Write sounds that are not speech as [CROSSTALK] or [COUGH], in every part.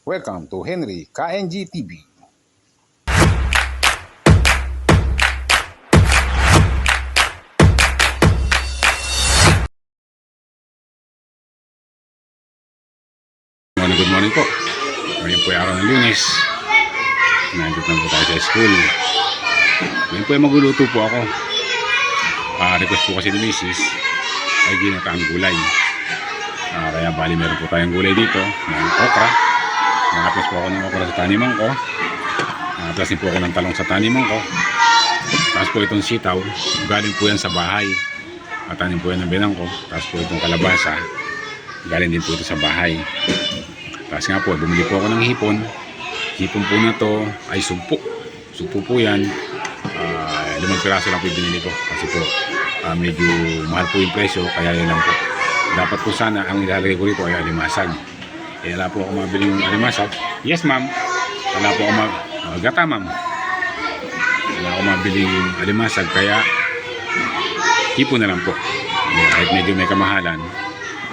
Welcome to Henry KNG TV. Morning, good morning po. Ngayon po ay araw ng lunes. Nandito na po tayo sa school. Ngayon po ay magluluto po ako. Ah, request po kasi ni Mrs. ay ginataang gulay. Ah, kaya bali meron po tayong gulay dito ng okra. Nakaplas po ako ng okra sa taniman ko. Nakaplas din po ako ng talong sa taniman ko. Tapos po itong sitaw, galing po yan sa bahay. At tanim po yan ng binang ko. Tapos po itong kalabasa, galing din po ito sa bahay. Tapos nga po, bumili po ako ng hipon. Hipon po na to ay sugpo. Sugpo po yan. Ah, limang piraso lang po binili ko. Kasi po, ah, medyo mahal po yung presyo, kaya yun lang po. Dapat po sana, ang ilalagay ko rito ay alimasag. Eh, wala po ako mabiling alimasag. Yes, ma'am. Wala po ako ma... ah, gata, ma'am. Wala ako mabiling alimasag, kaya hipon na lang po. Eh, kahit medyo may kamahalan,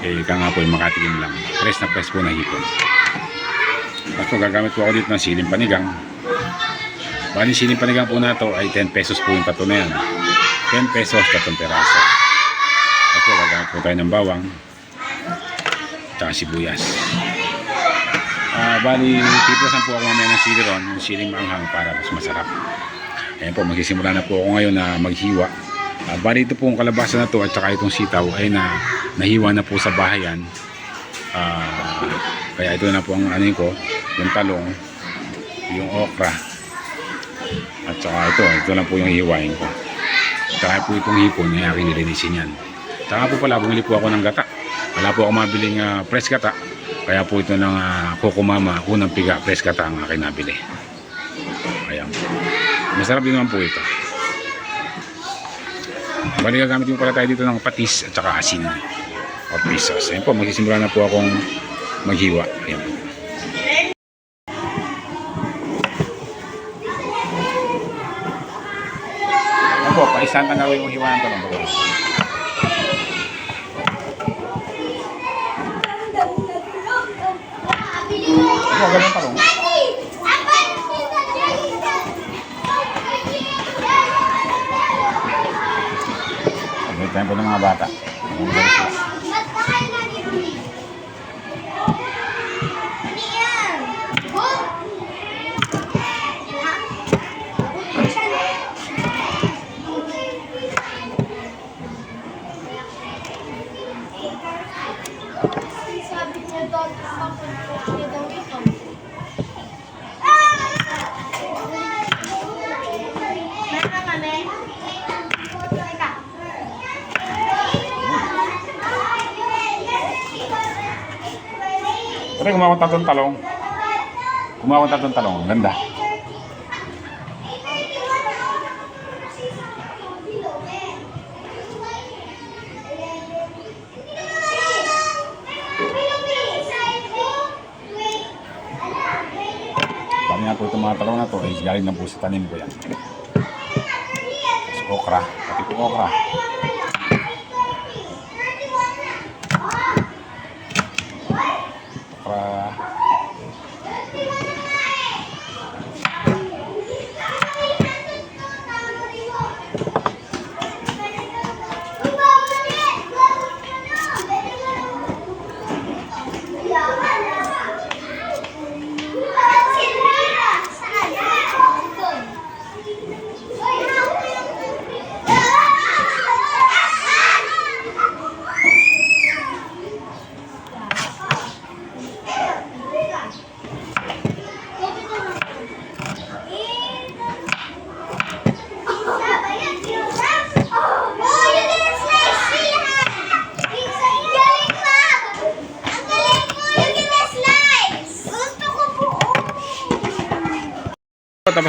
eh, ika nga po yung makatikim lang. Press na press po na hipon. Tapos po, gagamit po ako dito ng siling panigang. Bali, siling panigang po na to ay 10 pesos po yung tato na yan. 10 pesos, tatong peraso. Tapos po, gagamit po tayo ng bawang. Tsaka sibuyas. Ah, bali, tiplasan po ako mamaya ng sili ron, yung siling maanghang para mas masarap. Ayan po, magsisimula na po ako ngayon na maghiwa. Ah, bali ito pong kalabasa na to at saka itong sitaw ay na nahiwa na po sa bahayan. Ah, kaya ito na po ang ano ko, yung talong, yung okra. At saka ito, ito lang po yung hiwain ko. Saka po itong hipon ay aking nilinisin yan. Saka po pala, bumili po ako ng gata. Wala po ako mabiling ah, fresh gata. Kaya po ito ng uh, Coco unang piga, fresh gata ang aking nabili. Ayan. Masarap din naman po ito. Bali gagamit mo pala tayo dito ng patis at saka asin or pesos. Ayun po, magsisimula na po akong maghiwa. Ayan po. Ayan po, paisan na gawin yung hiwa ng talong. Bago. Ano, ganun talong. May time po ng mga bata. Ayan, Pero kumawang tatong talong. Kumawang tatong talong. Ang ganda. Dami nga po itong mga talong na to ay galing na po sa tanim ko yan. Okra. Pati po okra. Okra.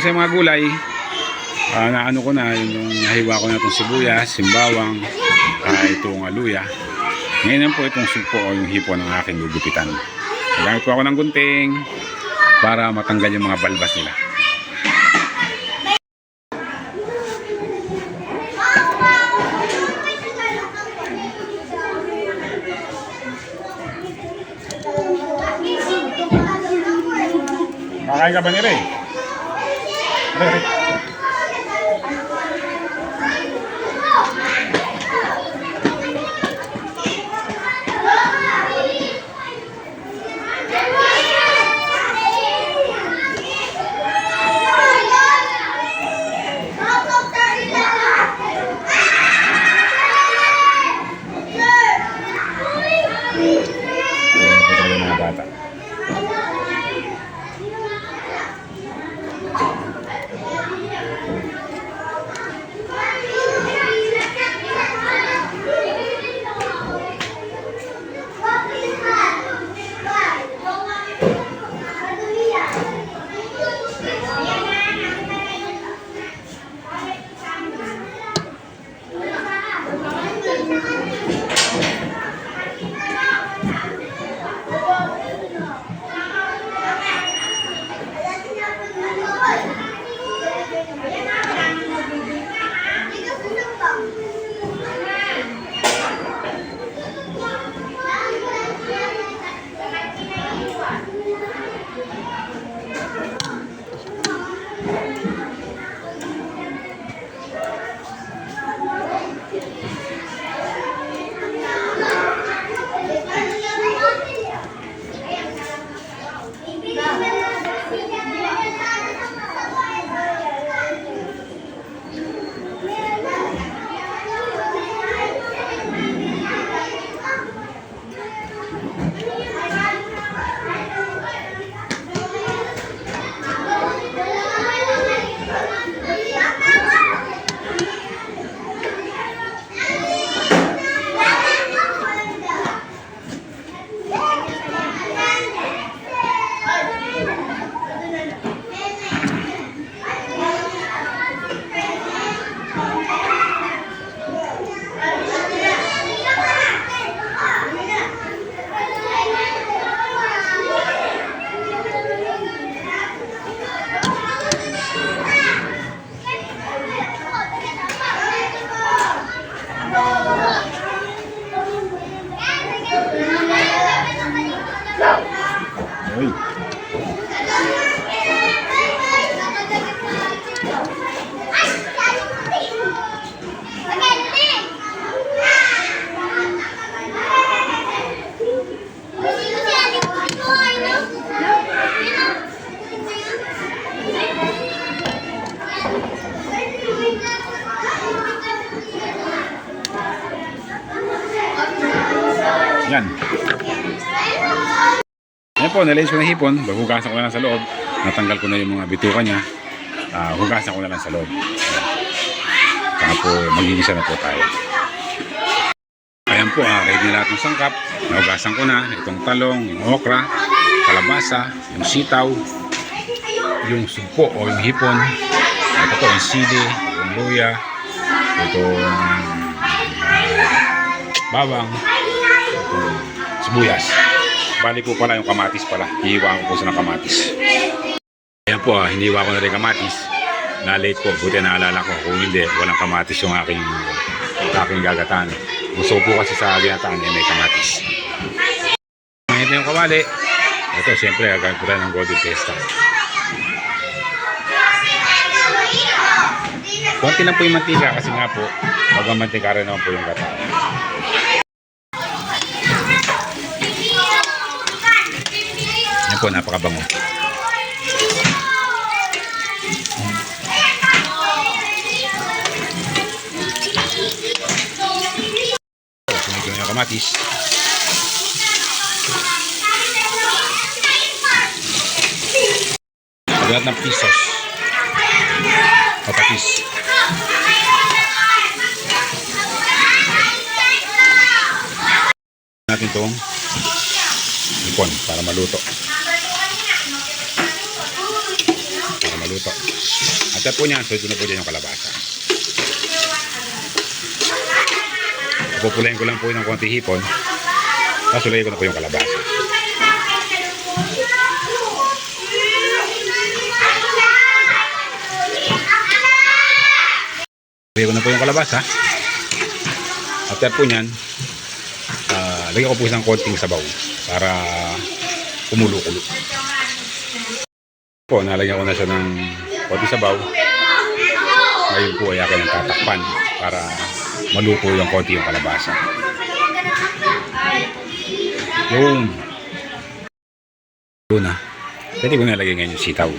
Yung mga gulay, ah, na ano ko na, yung nahiwa ko na itong sibuyas, simbawang, uh, itong uh, luya. Ngayon po itong sugpo o yung hipo ng aking gugupitan. Gamit po ako ng gunting para matanggal yung mga balbas nila. Kakain ka ba ni? Ray, Thank [LAUGHS] you. Yan. Yan po, nalays ko na hipon. Hugasan ko na lang sa loob. Natanggal ko na yung mga bituka niya. Ah, hugasan ko na lang sa loob. Saka po, magigisa na po tayo. Ayan po, ah, ready na lahat ng sangkap. Nahugasan ko na. Itong talong, yung okra, kalabasa, yung sitaw, yung sugpo o yung hipon. Ito po, yung sili, yung luya, itong ah, bawang, sibuyas. Bali po pala yung kamatis pala. Hihiwaan ko po sa kamatis. Ayan po, ah, hiniwa ko na rin kamatis. Na-late po, buti naalala ko. Kung hindi, walang kamatis yung aking, aking gagataan. Gusto ko po kasi sa gagataan, eh, may kamatis. Ngayon yung kawali. Ito, siyempre, gagawin ko tayo ng golden testa. Konti lang po yung mantika kasi nga po, pag ang mantika rin naman po yung gata. Yan po, napakabango. Ko na yung kamatis. Lahat ng pisos. Patatis. natin itong ipon para maluto. Maluto. At po niyan, so ito na po dyan yung kalabasa. Pupulayin ko lang po ng konti hipon. Tapos ulayin ko na po yung kalabasa. Ulayin ko na po yung kalabasa. Yan po niyan, Ah, lagyan ko po isang konting sabaw para kumulo-kulo. Po, nalagyan ko na siya ng konti sabaw. Ngayon po ay akin ang tatakpan para maluto yung konti yung kalabasa. Yung Yun na. Pwede ko nalagay ngayon yung sitaw.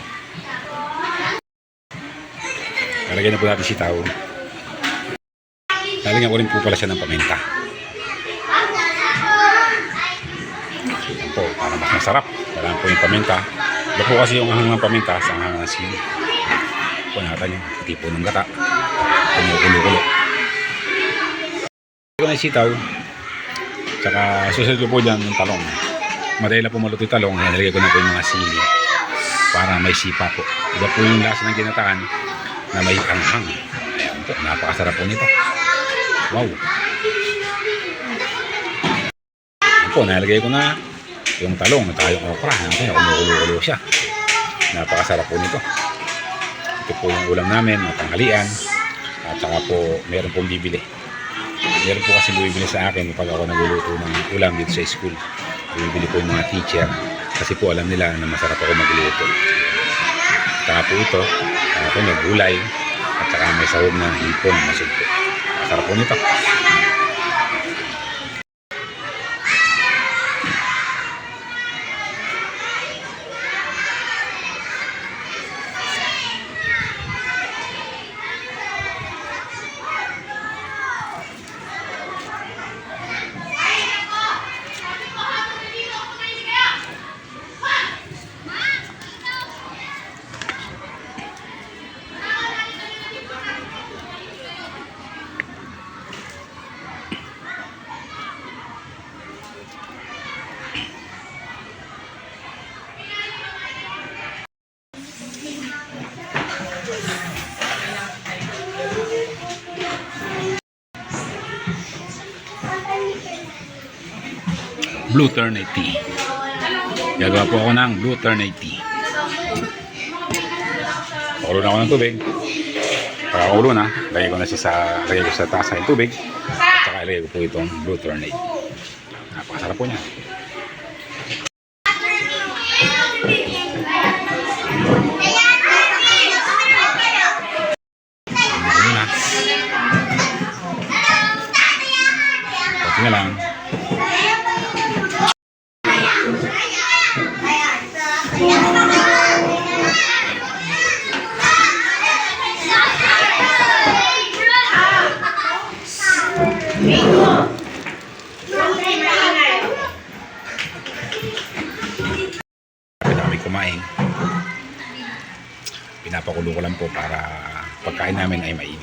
Lalagyan na po natin sitaw. Lalagyan ko rin po pala siya ng paminta. Yan po, para mas masarap. Kailangan po yung paminta. Ito po kasi yung ahang ng paminta sa ahang ng sili. Po natin yung tipo ng gata. Kumukulo-kulo. Ito na sitaw. Tsaka susunod ko po dyan yung talong. Madali na po maluto yung talong. Nalagay ko na po yung mga sili. Para may sipa po. Iba po yung lasa ng ginataan na may anghang. Ayan po, napakasarap po nito. Wow. Ayan po, nalagay ko na yung talong at yung okra. Po, kumukulo-kulo siya. Napakasarap po nito. Ito po yung ulam namin, ang tanghalian. At saka po, meron pong bibili. Meron po kasi bumibili sa akin pag ako nagluluto ng ulam dito sa school. Bumibili po yung mga teacher. Kasi po alam nila na masarap ako magluto. Saka po ito, ako may gulay. At saka may sahog na hipon, masugpo. Masarap po nito. Blue Ternate Tea. Gagawa po ako ng Blue Ternate Tea. Na ako ng tubig. Pagkakulo na, lagay ko na siya sa, lagay ko sa tasa yung tubig. At saka ilagay ko po itong Blue Ternate. Napakasarap po niya. Kumain. Pinapakulo ko lang po para pagkain namin ay mainit.